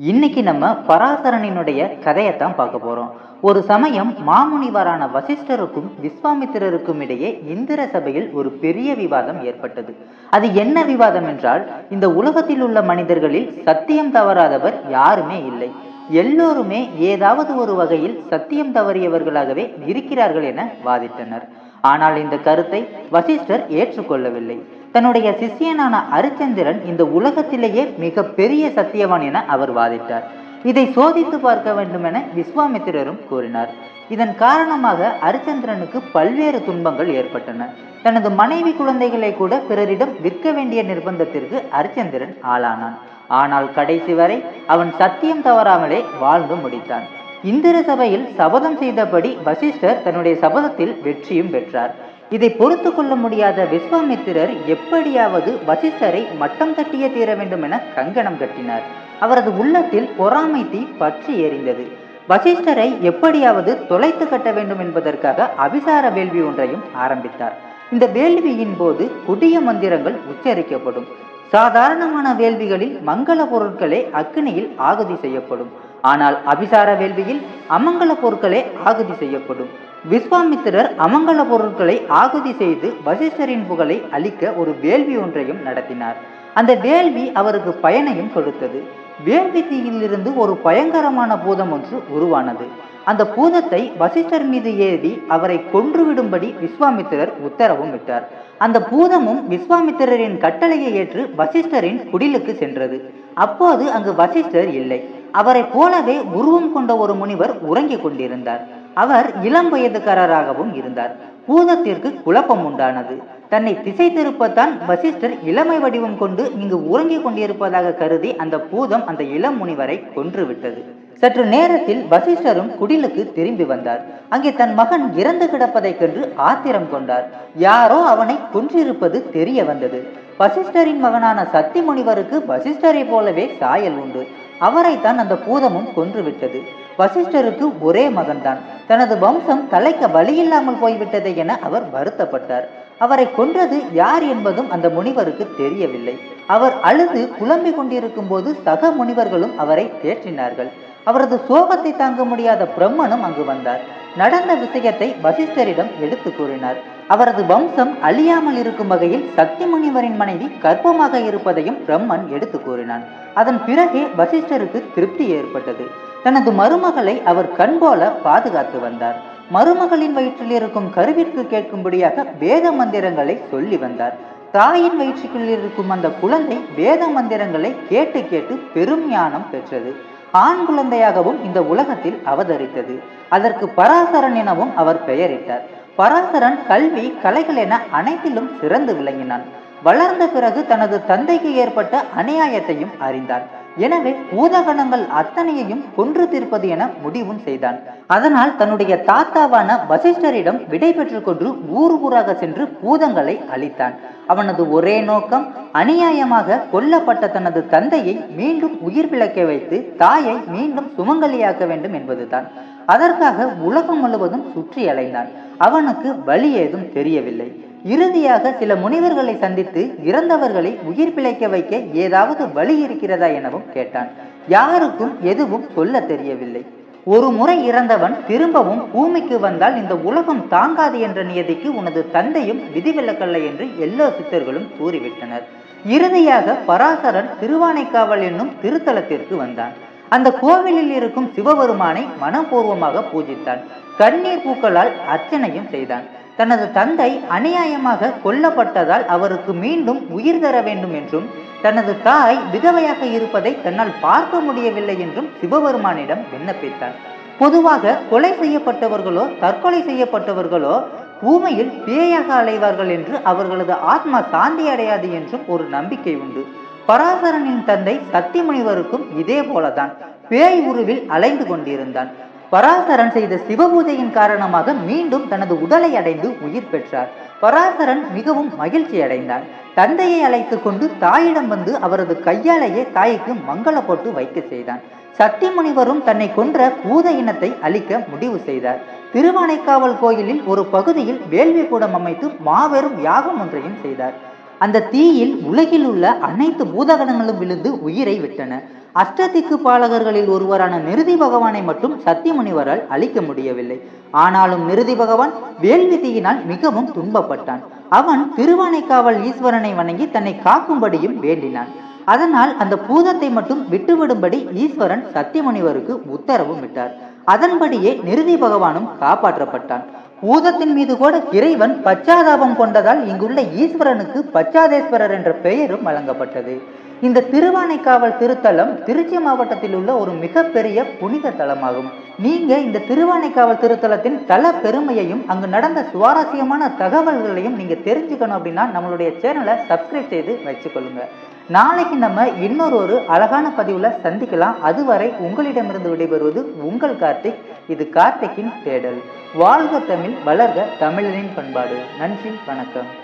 இன்னைக்கு நம்ம பராசரனினுடைய கதையைத்தான் பார்க்க போறோம். ஒரு சமயம் மாமுனிவரான வசிஷ்டருக்கும் விஸ்வாமித்திரருக்கும் இடையே இந்திர சபையில் ஒரு பெரிய விவாதம் ஏற்பட்டது. அது என்ன விவாதம் என்றால் இந்த உலகத்தில் உள்ள மனிதர்களில் சத்தியம் தவறாதவர் யாருமே இல்லை. எல்லோருமே ஏதாவது ஒரு வகையில் சத்தியம் தவறியவர்களாகவே இருக்கிறார்கள் என வாதிட்டனர். ஆனால் இந்த கருத்தை வசிஷ்டர் ஏற்றுக்கொள்ளவில்லை. தன்னுடைய சிஷ்யனான அரிச்சந்திரன் இந்த உலகத்திலேயே மிக பெரிய சத்தியவான் என அவர் வாதிட்டார். இதை சோதித்து பார்க்க வேண்டும் என விஸ்வாமித்திரரும் கூறினார். இதன் காரணமாக அரிச்சந்திரனுக்கு பல்வேறு துன்பங்கள் ஏற்பட்டன. தனது மனைவி குழந்தைகளை கூட பிறரிடம் விற்க வேண்டிய நிர்பந்தத்திற்கு அரிச்சந்திரன் ஆளானான். ஆனால் கடைசி வரை அவன் சத்தியம் தவறாமலே வாழ்ந்து முடித்தான். இந்திர சபையில் சபதம் செய்தபடி வசிஷ்டர் தன்னுடைய சபதத்தில் வெற்றியும் பெற்றார். இதை பொறுத்து கொள்ள முடியாத விஸ்வாமித்திரர் எப்படியாவது வசிஷ்டரை மட்டம் தட்டிய தீர வேண்டும் என கங்கணம் கட்டினார். அவரது உள்ளத்தில் பொறாமை தீ பற்றி எறிந்தது வசிஷ்டரை எப்படியாவது தொலைத்து கட்ட வேண்டும் என்பதற்காக அபிசார வேள்வி ஒன்றையும் ஆரம்பித்தார். இந்த வேள்வியின் போது குடிய மந்திரங்கள் உச்சரிக்கப்படும். சாதாரணமான வேள்விகளில் மங்கள பொருட்களே அக்னியில் ஆகுதி செய்யப்படும். ஆனால் அபிசார வேள்வியில் அமங்கல பொருட்களே ஆகுதி செய்யப்படும். விஸ்வாமித்திரர் அமங்கல பொருட்களை ஆகுதி செய்து வசிஷ்டரின் புகழை அளிக்க ஒரு வேள்வி ஒன்றையும் நடத்தினார். அந்த வேள்வி அவருக்கு பயனையும் கொடுத்தது. வேள்வி தீயிலிருந்து ஒரு பயங்கரமான பூதம் ஒன்று உருவானது. அந்த பூதத்தை வசிஷ்டர் மீது ஏறி அவரை கொன்றுவிடும்படி விஸ்வாமித்திரர் உத்தரவும் விட்டார் அந்த பூதமும் விஸ்வாமித்திரரின் கட்டளையை ஏற்று வசிஷ்டரின் குடிலுக்கு சென்றது. அப்போது அங்கு வசிஷ்டர் இல்லை. அவரை போலவே உருவம் கொண்ட ஒரு முனிவர் உறங்கிக் கொண்டிருந்தார். அவர் இளம் வயதுக்காரராகவும் இருந்தார். பூதத்திற்கு குழப்பம் உண்டானது. தன்னை திசை திருப்பத்தான் வசிஷ்டர் இளமை வடிவம் கொண்டு இங்கு உறங்கிக் கொண்டிருப்பதாக கருதி அந்த பூதம் அந்த இளம் முனிவரை கொன்றுவிட்டது. சற்று நேரத்தில் வசிஷ்டரும் குடிலுக்கு திரும்பி வந்தார். அங்கே தன் மகன் இறந்து கிடப்பதைக் கண்டு ஆத்திரம் கொண்டார். யாரோ அவனை கொன்றிருப்பது தெரிய வந்தது. வசிஷ்டரின் மகனான சத்தி முனிவருக்கு வசிஷ்டரை போலவே சாயல் உண்டு. அவரைத்தான் அந்த பூதமும் கொன்றுவிட்டது. வசிஷ்டருக்கு ஒரே மகன்தான். தனது வம்சம் தலைக்க வழியில்லாமல் போய்விட்டது என அவர் வருத்தப்பட்டார். அவரை கொன்றது யார் என்பதும் அந்த முனிவருக்கு தெரியவில்லை. அவர் அழுது குழம்பிக் கொண்டிருக்கும் போது சக முனிவர்களும் அவரை தேற்றினார்கள். அவரது சோகத்தை தாங்க முடியாத பிரம்மனும் அங்கு வந்தார். நடந்த விஷயத்தை வசிஷ்டரிடம் எடுத்து கூறினார். அவரது வம்சம் அழியாமல் இருக்கும் வகையில் சக்தி முனிவரின் மனைவி கர்ப்பமாக இருப்பதையும் பிரம்மன் எடுத்து கூறினான். அதன் பிறகே வசிஷ்டருக்கு திருப்தி ஏற்பட்டது. தனது மருமகளை அவர் கண் போல பாதுகாத்து வந்தார். மருமகளின் வயிற்றில் இருக்கும் கருவிற்கு கேட்கும்படியாக வேத மந்திரங்களை சொல்லி வந்தார். தாயின் வயிற்றுக்குள் இருக்கும் அந்த குழந்தை வேத மந்திரங்களை கேட்டு கேட்டு பெரும் ஞானம் பெற்றது. ஆண் குழந்தையாகவும் இந்த உலகத்தில் அவதரித்தது. அதற்கு பராசரன் எனவும் அவர் பெயரிட்டார். பராசரன் கல்வி கலைகள் என அனைத்திலும் சிறந்து விளங்கினான். வளர்ந்த பிறகு தனது தந்தைக்கு ஏற்பட்ட அநியாயத்தையும் அறிந்தான். எனவே பூதகணங்கள் அத்தனையையும் கொன்று தீர்ப்பது என முடிவும் செய்தான். அதனால் தன்னுடைய தாத்தாவான வசிஷ்டரிடம் விடை பெற்றுக் கொண்டு ஊர் ஊராக சென்று பூதங்களை அழித்தான். அவனது ஒரே நோக்கம் அநியாயமாக கொல்லப்பட்ட தனது தந்தையை மீண்டும் உயிர் பிழைக்க வைத்து தாயை மீண்டும் சுமங்கலியாக்க வேண்டும் என்பதுதான். அதற்காக உலகம் முழுவதும் சுற்றி அலைந்தான் அவனுக்கு வழி ஏதும் தெரியவில்லை. இறுதியாக சில முனிவர்களை சந்தித்து இறந்தவர்களை உயிர் பிழைக்க வைக்க ஏதாவது வழி இருக்கிறதா எனவும் கேட்டான். யாருக்கும் எதுவும் சொல்ல தெரியவில்லை. ஒரு முறை இறந்தவன் திரும்பவும் பூமிக்கு வந்தால் இந்த உலகம் தாங்காது என்ற நியதிக்கு உனது தந்தையும் விதிவிலக்கல்ல என்று எல்லா சித்தர்களும் கூறிவிட்டனர். இறுதியாக பராசரன் திருவானைக்காவல் என்னும் திருத்தலத்திற்கு வந்தான். அந்த கோவிலில் இருக்கும் சிவபெருமானை மனப்பூர்வமாக பூஜித்தான். கண்ணீர் பூக்களால் அர்ச்சனையும் செய்தான். தனது தந்தை அநியாயமாக கொல்லப்பட்டதால் அவருக்கு மீண்டும் உயிர் தர வேண்டும் என்றும் தனது தாய் விதவையாக இருப்பதை தன்னால் பார்க்க முடியவில்லை என்றும் சிவபெருமானிடம் விண்ணப்பித்தார். பொதுவாக கொலை செய்யப்பட்டவர்களோ தற்கொலை செய்யப்பட்டவர்களோ பூமியில் பேயாக அலைவார்கள் என்று அவர்களது ஆத்மா சாந்தி அடையாது என்றும் ஒரு நம்பிக்கை உண்டு. பராசரனின் தந்தை சத்தியமுனிவருக்கும் இதே போலதான் பேய் உருவில் அலைந்து கொண்டிருந்தான். பராசரன் செய்த சிவபூஜையின் காரணமாக மீண்டும் தனது உடலை அடைந்து உயிர் பெற்றார். பராசரன் மிகவும் மகிழ்ச்சி அடைந்தார். தந்தையை அழைத்து கொண்டு தாயிடம் வந்து அவரது கையாலேயே தாய்க்கு மங்கள போட்டு வைக்க செய்தான். சத்திய முனிவரும் தன்னை கொன்ற பூத இனத்தை அழிக்க முடிவு செய்தார். திருவானைக்காவல் கோயிலில் ஒரு பகுதியில் வேள்வி கூடம் அமைத்து மாபெரும் யாகம் ஒன்றையும் செய்தார். அந்த தீயில் உலகில் உள்ள அனைத்து பூதகணங்களும் விழுந்து உயிரை விட்டன. அஷ்டதிக்கு பாலகர்களில் ஒருவரான நிருதி பகவானை மட்டும் சத்தியமுனிவரால் அழிக்க முடியவில்லை. ஆனாலும் நிருதி பகவான் வேள்விதியினால் மிகவும் துன்பப்பட்டான். அவன் திருவானைக்காவல் ஈஸ்வரனை வணங்கி தன்னை காக்கும்படியும் வேண்டினான். அதனால் அந்த பூதத்தை மட்டும் விட்டுவிடும்படி ஈஸ்வரன் சத்தியமுனிவருக்கு உத்தரவும் விட்டார். அதன்படியே நிருதி பகவானும் காப்பாற்றப்பட்டான். பூதத்தின் மீது கூட இறைவன் பச்சாதாபம் கொண்டதால் இங்குள்ள ஈஸ்வரனுக்கு பச்சாதேஸ்வரர் என்ற பெயரும் வழங்கப்பட்டது. இந்த திருவானைக்காவல் திருத்தலம் திருச்சி மாவட்டத்தில் உள்ள ஒரு மிகப்பெரிய புனித தலமாகும். நீங்க இந்த திருவானைக்காவல் திருத்தலத்தின் தல பெருமையையும் அங்கு நடந்த சுவாரஸ்யமான தகவல்களையும் நீங்க தெரிஞ்சுக்கணும் அப்படின்னா நம்மளுடைய சேனலை சப்ஸ்கிரைப் செய்து வச்சுக்கொள்ளுங்க. நாளைக்கு நம்ம இன்னொரு ஒரு அழகான பதிவுல சந்திக்கலாம். அதுவரை உங்களிடமிருந்து விடைபெறுவது உங்கள் கார்த்திக். இது கார்த்திக்கின் தேடல். வாழ்க தமிழ் வளர்க தமிழனின் பண்பாடு. நன்றி வணக்கம்.